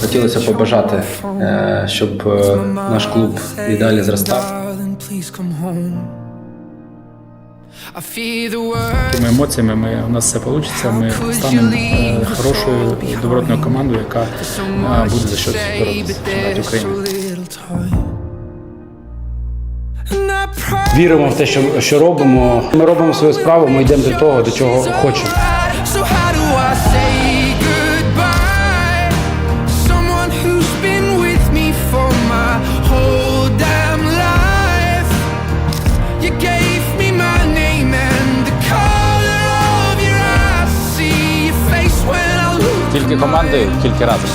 Хотілося побажати, е, щоб е, наш клуб і далі зростав. Тими емоціями ми, у нас все вийде. Ми станемо е, хорошою добротною командою, яка буде за щось боротися України. Віримо в те, що, що робимо. Ми робимо свою справу, ми йдемо до того, до чого хочемо. Тільки команди тільки разом.